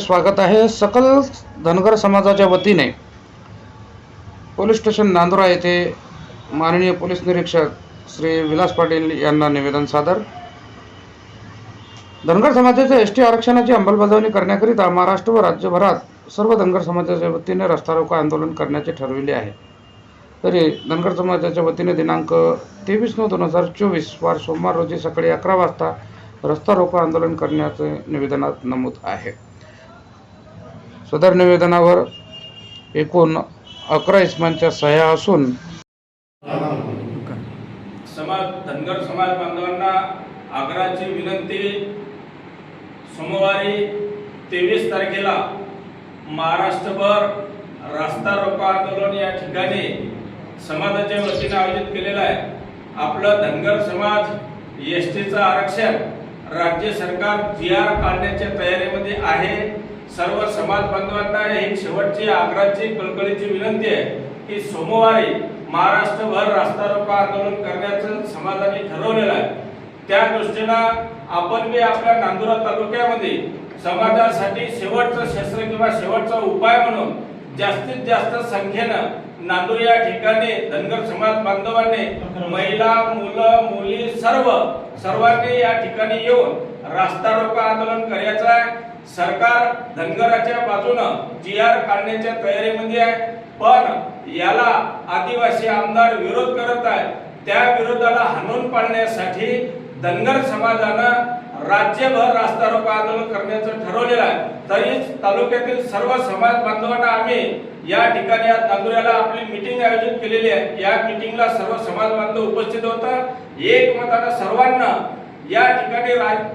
स्वागत आहे सकल धनगर समाजाच्या वतीने. पोलीस स्टेशन नांदुरा येथे माननीय पोलीस निरीक्षक श्री विलास पाटील यांना निवेदन सादर. धनगर समाजाच्या एस टी आरक्षणाची अंमलबजावणी करण्याकरिता महाराष्ट्र व राज्यभरात सर्व धनगर समाजाच्या वतीने रस्ता रोको आंदोलन करण्याचे ठरविले आहे. तरी धनगर समाजाच्या वतीने दिनांक तेवीस नऊ दोन हजार चोवीस वार सोमवार रोजी सकाळी अकरा वाजता रस्ता रोको आंदोलन करण्याचे निवेदनात नमूद आहे. सदर निवेदनावर एकूण अकरा इस्मांच्या सह्या असून समाज धनगर समाज बांधवांना आग्रहाची विनंती सोमवारी तेवीस तारखेला महाराष्ट्रभर रास्ता रोको आंदोलन या ठिकाणी समाजाच्या वतीने आयोजित केलेलं आहे. आपलं धनगर समाज एस टीचं आरक्षण राज्य सरकार जी आर काढण्याच्या तयारीमध्ये आहे. सर्व समाज बांधवांना ही शेवटची आग्रहाची कळकळीची विनंती आहे की सोमवारी महाराष्ट्रभर रास्ता रोको आंदोलन करण्याचं समाजाने ठरवलेलं आहे. त्या दृष्टीनं आपण बी आपल्या नांदुरा तालुक्यामध्ये समाजासाठी शेवटचं शस्त्र किंवा शेवटचा उपाय म्हणून जास्तीत जास्त संख्येनं नांदूर या ठिकाणी धनगर समाज बांधवांनी महिला मुलं मुली सर्व सर्वांनी या ठिकाणी येऊन रास्ता रोको आंदोलन करायचं आहे. सरकार धनगराच्या बाजूनं जी आर काढण्याच्या तयारीमध्ये आहे. पण याला आदिवासी आमदार विरोध करत आहे. त्या विरोधाला हाणून पाडण्यासाठी धनगर समाजानं राज्यभर रास्ता रोको आंदोलन करण्याचं ठरवलेलं आहे. तरीच तालुक्यातील सर्व समाज बांधवांना आम्ही या ठिकाणी आज नांदुऱ्याला आपली मीटिंग आयोजित केलेली आहे. या मीटिंगला सर्व समाज बांधव उपस्थित होतं एकमतानं सर्वांना या ठिकाणी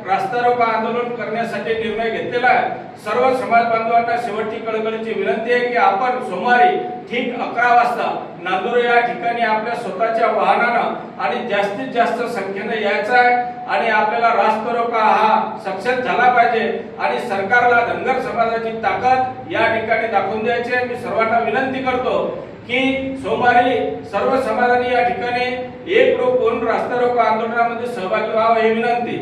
रास्ता रोको आंदोलन करण्यासाठी निर्णय घेतलेला आहे. सर्व समाज बांधवांना शेवटची कळकळीची विनंती आहे की आपण सोमवारी ठीक अकरा वाजता नांदूर या ठिकाणी आपल्या स्वतःच्या वाहनानं आणि जास्तीत जास्त संख्येनं यायचं आहे आणि आपल्याला रास्तरोका हा सक्सेस झाला पाहिजे आणि सरकारला धनगर समाजाची ताकद या ठिकाणी दाखवून द्यायची मी सर्वांना विनंती करतो की सोमवारी सर्व समाजाने या ठिकाणी एक लोक होऊन रास्ता रोको आंदोलनामध्ये सहभागी व्हावं ही विनंती.